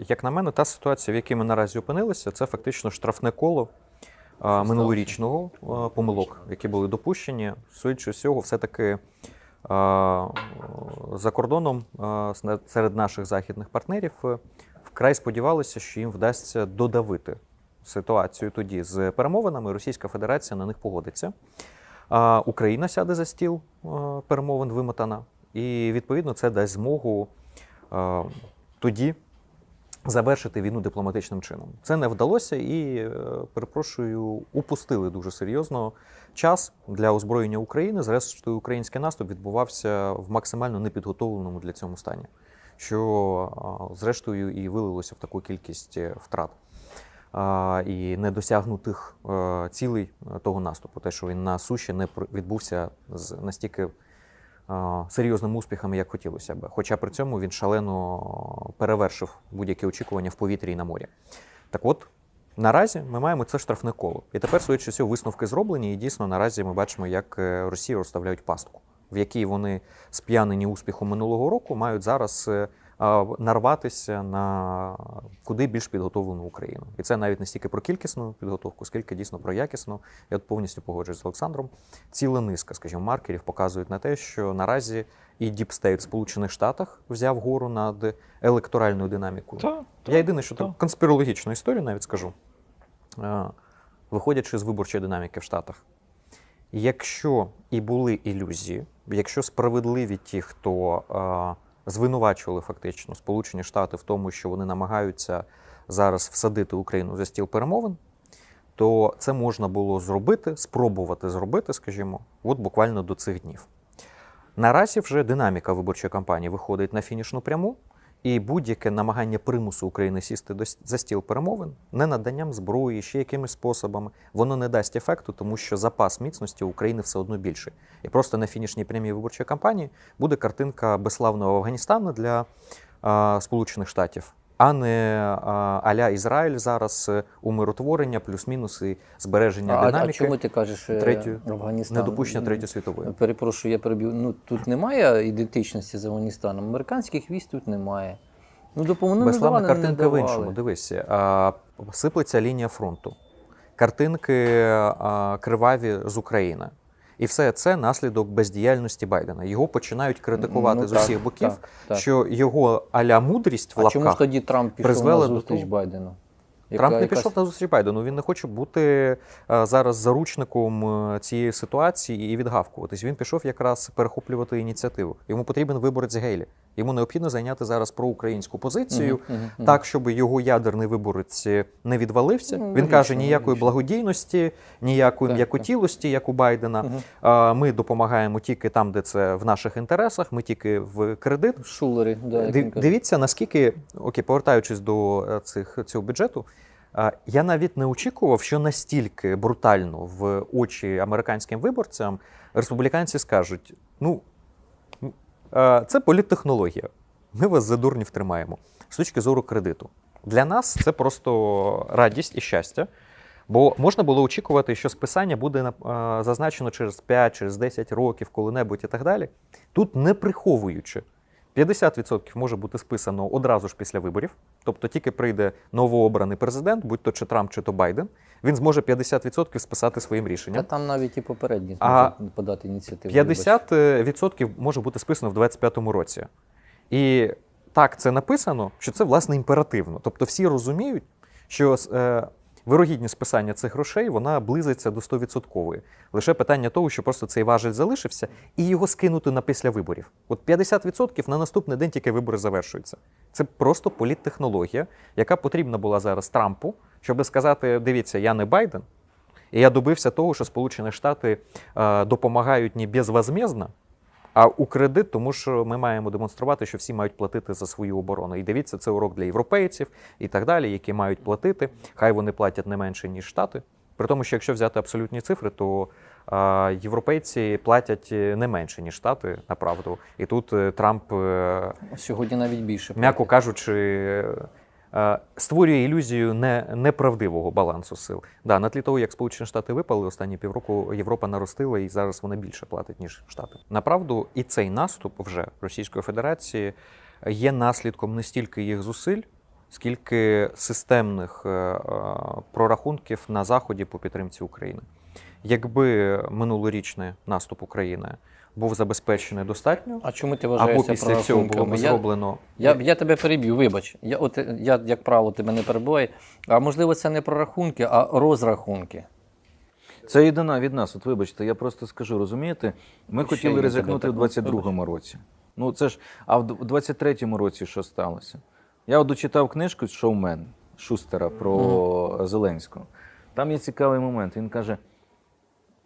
Як на мене, та ситуація, в якій ми наразі опинилися, це фактично штрафне коло минулорічного помилок, які були допущені. Судячи всього, все-таки за кордоном серед наших західних партнерів е, вкрай сподівалися, що їм вдасться додавити ситуацію тоді з перемовинами. Російська Федерація на них погодиться. Україна сяде за стіл перемовин вимотана, і відповідно це дасть змогу тоді завершити війну дипломатичним чином. Це не вдалося і, е, перепрошую, упустили дуже серйозно час для озброєння України. Зрештою, український наступ відбувався в максимально непідготовленому для цього стані, що, зрештою, і вилилося в таку кількість е, втрат. І недосягнутих е, цілей того наступу, те, що він на суші не відбувся з настільки серйозними успіхами, як хотілося б. Хоча при цьому він шалено перевершив будь-які очікування в повітрі і на морі. Так от, наразі ми маємо це штрафне коло. І тепер, судячи часів висновки зроблені, і дійсно наразі ми бачимо, як е, Росію розставляють пастку, в якій вони сп'янені успіхом минулого року мають зараз е, нарватися на куди більш підготовлену Україну. І це навіть не стільки про кількісну підготовку, скільки дійсно про якісну. Я от повністю погоджуюсь з Олександром. Ціла низка, скажімо, маркерів показують на те, що наразі і діпстейт в Сполучених Штатах взяв гору над електоральною динамікою. Та, Я єдине, що та. так конспірологічну історію навіть скажу, виходячи з виборчої динаміки в Штатах. Якщо і були ілюзії, якщо справедливі ті, хто звинувачували фактично Сполучені Штати в тому, що вони намагаються зараз всадити Україну за стіл перемовин, то це можна було зробити, спробувати зробити, скажімо, от буквально до цих днів. Наразі вже динаміка виборчої кампанії виходить на фінішну пряму, і будь-яке намагання примусу України сісти до за стіл перемовин не наданням зброї, ще якимись способами, воно не дасть ефекту, тому що запас міцності України все одно більший. І просто на фінішній прямій виборчої кампанії буде картинка безславного Афганістану для а, Сполучених Штатів. А не аля Ізраїль зараз е, умиротворення, плюс-мінус і збереження А, а динаміки, чому ти кажеш е, третьої- Афганістан? недопущення третьої світової. Перепрошую, я переб'ю. Ну тут немає ідентичності з Афганістаном. Американських військ тут немає. Ну, допомогу не Безславна не картинка в іншому. Дивись, а, сиплеться лінія фронту, картинки а, криваві з України. І все це наслідок бездіяльності Байдена. Його починають критикувати Ну, з так, усіх боків, так, так. що його аля мудрість в А чому ж тоді Трамп пішов на до зустріч того- Байдену? Трамп не якась... пішов на зустріч Байдену. Він не хоче бути а, зараз заручником е, цієї ситуації і відгавкуватись. Він пішов якраз перехоплювати ініціативу. Йому потрібен виборець Гейлі. Йому необхідно зайняти зараз проукраїнську позицію, мгм, мгм. так, щоб його ядерний виборець не відвалився. Ну, Він каже: ніякої благодійності, ніякої м'якотілості, як у Байдена. Мгм. А, Ми допомагаємо тільки там, де це в наших інтересах. Ми тільки в кредит. Шулери, да, Див- Дивіться, наскільки, окей, повертаючись до е, цих, цього бюджету, е, я навіть не очікував, що настільки брутально в очі американським виборцям республіканці скажуть: ну, це політтехнологія. Ми вас за дурнів тримаємо з точки зору кредиту. Для нас це просто радість і щастя. Бо можна було очікувати, що списання буде е, зазначено через 5, через 10 років, коли-небудь і так далі. Тут не приховуючи. 50% може бути списано одразу ж після виборів. Тобто тільки прийде новообраний президент, будь то чи Трамп, чи то Байден, він зможе 50% списати своїм Та рішенням. там навіть і попередні А подати ініціативу. 50% може бути списано в 25-му році. І так це написано, що це власне імперативно. Тобто всі розуміють, що е, вирогідність списання цих грошей вона близиться до 100%. Лише питання того, що просто цей важель залишився, і його скинути на після виборів. От 50% на наступний день тільки вибори завершуються. Це просто політтехнологія, яка потрібна була зараз Трампу, щоб сказати: дивіться, я не Байден, і я добився того, що Сполучені Штати е, допомагають не безвозмездно, а у кредит, тому що ми маємо демонструвати, що всі мають платити за свою оборону. І дивіться, це урок для європейців і так далі, які мають платити. Хай вони платять не менше, ніж Штати. При тому, що якщо взяти абсолютні цифри, то е, європейці платять е, не менше, ніж Штати, направду. І тут е, Трамп, е, Сьогодні навіть більше. м'яко кажучи, створює ілюзію не, неправдивого балансу сил. Да, на тлі того, як Сполучені Штати випали останні півроку, Європа наростила і зараз вона більше платить, ніж Штати. Направду, і цей наступ вже Російської Федерації є наслідком не стільки їх зусиль, скільки системних е, е, прорахунків на Заході по підтримці України. Якби минулорічний наступ України був забезпечений достатньо, А чому ти або вважаєшся після цього було б прорахунками? Я- зроблено Я, я тебе переб'ю, вибач. Я, от, я, як правило, тебе не перебуваю. А можливо, це не прорахунки, а розрахунки. Це єдина від нас. От вибачте, я просто скажу, розумієте, ми Ще хотіли ризикнути в так, 22-му році. Ну це ж, а в д- 23-му році що сталося? Я от дочитав книжку Шоумен Шустера про Зеленського. Там є цікавий момент. Він каже: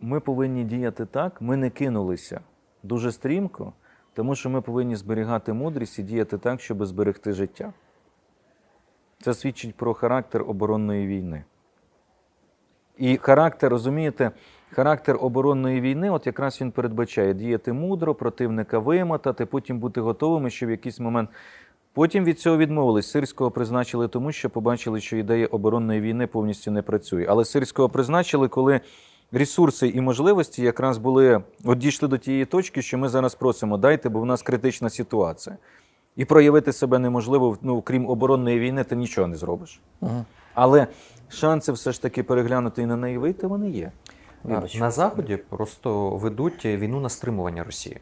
ми повинні діяти так, ми не кинулися дуже стрімко, тому що ми повинні зберігати мудрість і діяти так, щоб зберегти життя. Це свідчить про характер оборонної війни. І характер, розумієте, характер оборонної війни, от якраз він передбачає діяти мудро, противника вимотати, потім бути готовими, щоб в якийсь момент. Потім від цього відмовились. Сирського призначили тому, що побачили, що ідея оборонної війни повністю не працює. Але Сирського призначили, коли ресурси і можливості якраз були от дійшли до тієї точки, що ми зараз просимо, дайте, бо в нас критична ситуація. І проявити себе неможливо, ну, крім оборонної війни, ти нічого не зробиш. Угу. Але шанси все ж таки переглянути і на неї вийти, вони є. Вибач. На Заході просто ведуть війну на стримування Росії.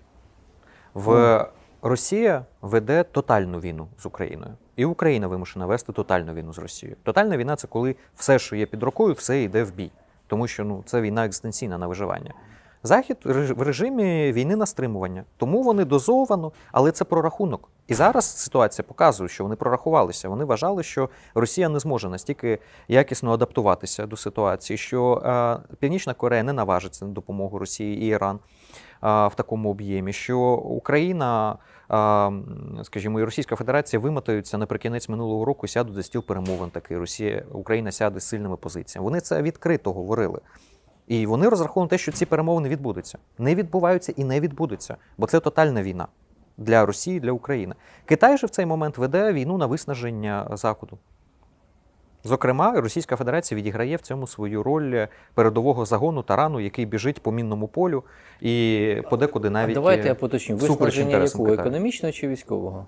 В Росія веде тотальну війну з Україною. І Україна вимушена вести тотальну війну з Росією. Тотальна війна це коли все, що є під рукою, все йде в бій. Тому що ну, це війна екзистенційна на виживання. Захід в режимі війни на стримування. Тому вони дозовано, але це прорахунок. І зараз ситуація показує, що вони прорахувалися. Вони вважали, що Росія не зможе настільки якісно адаптуватися до ситуації, що е, Північна Корея не наважиться на допомогу Росії і Іран в такому об'ємі, що Україна, скажімо, і Російська Федерація вимотаються наприкінець минулого року, сядуть за стіл перемовин. Такий Росія, Україна сяде з сильними позиціями. Вони це відкрито говорили. І вони розраховували на те, що ці перемовини відбудуться. Не відбуваються і не відбудуться, бо це тотальна війна для Росії, для України. Китай же в цей момент веде війну на виснаження Заходу. Зокрема, Російська Федерація відіграє в цьому свою роль передового загону тарану, який біжить по мінному полю і подекуди навіть а давайте е, я поточню. Виснаження якого? Китаю. Економічного чи військового?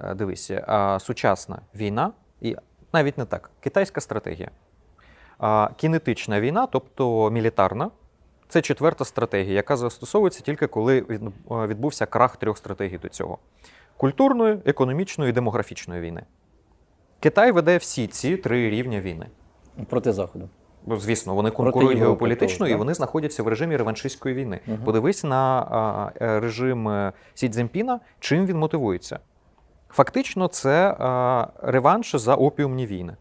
Е, Дивися, а, сучасна війна, і навіть не так, китайська стратегія. Кінетична війна, тобто мілітарна, це четверта стратегія, яка застосовується тільки коли е, відбувся крах трьох стратегій до цього: культурної, економічної і демографічної війни. Китай веде всі ці три рівня війни. Проти Заходу. Бо, звісно, вони конкурують геополітично і вони знаходяться в режимі реваншистської війни. Мгм. Подивись на а, е, режим е, Сі Цзіньпіна, чим він мотивується. Фактично, це а, реванш за опіумні війни.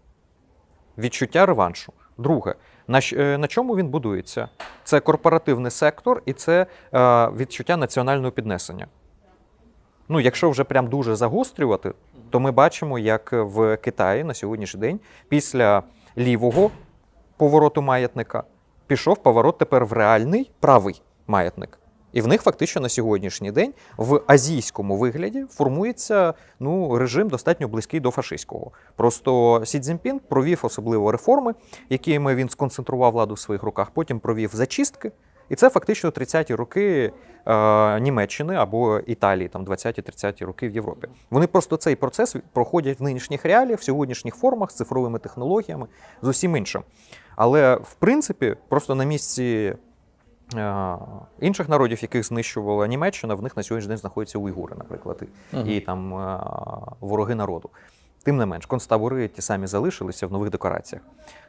Відчуття реваншу. Друге, на, е, на чому він будується? Це корпоративний сектор і це е, відчуття національного піднесення. Ну, якщо вже прям дуже загострювати, то ми бачимо, як в Китаї на сьогоднішній день після лівого повороту маятника пішов поворот тепер в реальний правий маятник. І в них фактично на сьогоднішній день в азійському вигляді формується ну, режим достатньо близький до фашистського. Просто Сі Цзіньпін провів особливо реформи, якими він сконцентрував владу в своїх руках, потім провів зачистки. І це фактично 30-ті роки е, Німеччини або Італії, там 20-30-ті роки в Європі. Вони просто цей процес проходять в нинішніх реаліях, в сьогоднішніх формах з цифровими технологіями, з усім іншим. Але в принципі, просто на місці е, інших народів, яких знищувала Німеччина, в них на сьогоднішній день знаходяться уйгури, наприклад, і, Мгм. і там е, вороги народу. Тим не менш, концтабори ті самі залишилися в нових декораціях.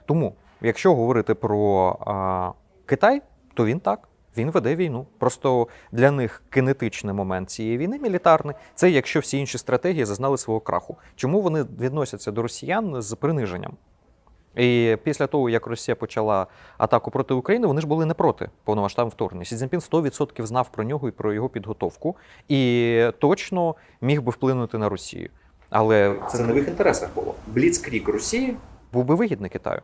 Тому, якщо говорити про е, Китай, то він так. Він веде війну. Просто для них кинетичний момент цієї війни мілітарний це якщо всі інші стратегії зазнали свого краху. Чому вони відносяться до росіян з приниженням? І після того, як Росія почала атаку проти України, вони ж були не проти повномасштабного вторгнення. Сі Цзіньпін 100% знав про нього і про його підготовку, і точно міг би вплинути на Росію. Але це не в їх інтересах було. Бліцкрік Росії був би вигідний Китаю.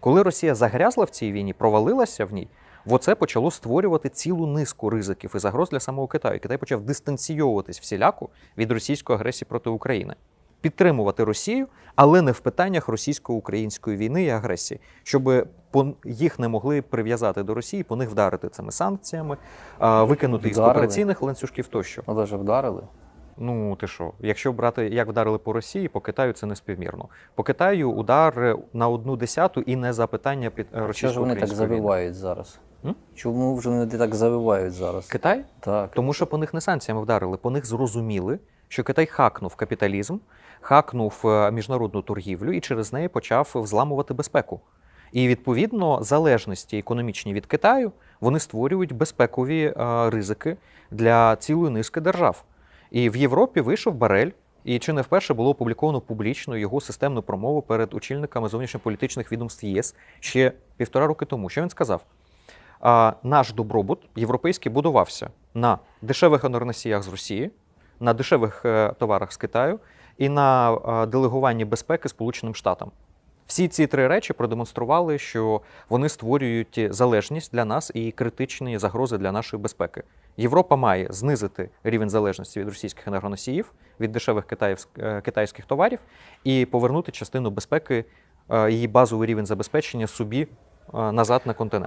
Коли Росія загрязла в цій війні, провалилася в ній, оце почало створювати цілу низку ризиків і загроз для самого Китаю. Китай почав дистанційовуватись всіляко від російської агресії проти України, підтримувати Росію, але не в питаннях російсько-української війни і агресії, щоб їх не могли прив'язати до Росії, по них вдарити цими санкціями, викинути із Вдарили. коопераційних ланцюжків тощо. Але ж вдарили. Ну, ти що? Якщо брати, як вдарили по Росії, по Китаю це неспівмірно. По Китаю удар на одну десяту і не запитання під е, Що ж вони так завивають зараз? М? Чому ж вони так завивають зараз? Китай? Так. Тому що по них не санкціями вдарили, по них зрозуміли, що Китай хакнув капіталізм, хакнув е, міжнародну торгівлю і через неї почав взламувати безпеку. І відповідно залежності економічні від Китаю вони створюють безпекові е, ризики для цілої низки держав. І в Європі вийшов Барель, і чи не вперше було опубліковано публічно його системну промову перед очільниками зовнішньополітичних відомств ЄС ще півтора роки тому. Що він сказав? Наш добробут європейський будувався на дешевих енергоносіях з Росії, на дешевих е, товарах з Китаю і на е, делегуванні безпеки Сполученим Штатам. Всі ці три речі продемонстрували, що вони створюють залежність для нас і критичні загрози для нашої безпеки. Європа має знизити рівень залежності від російських енергоносіїв, від дешевих е, китайських товарів і повернути частину безпеки, її базовий рівень забезпечення собі назад на континент.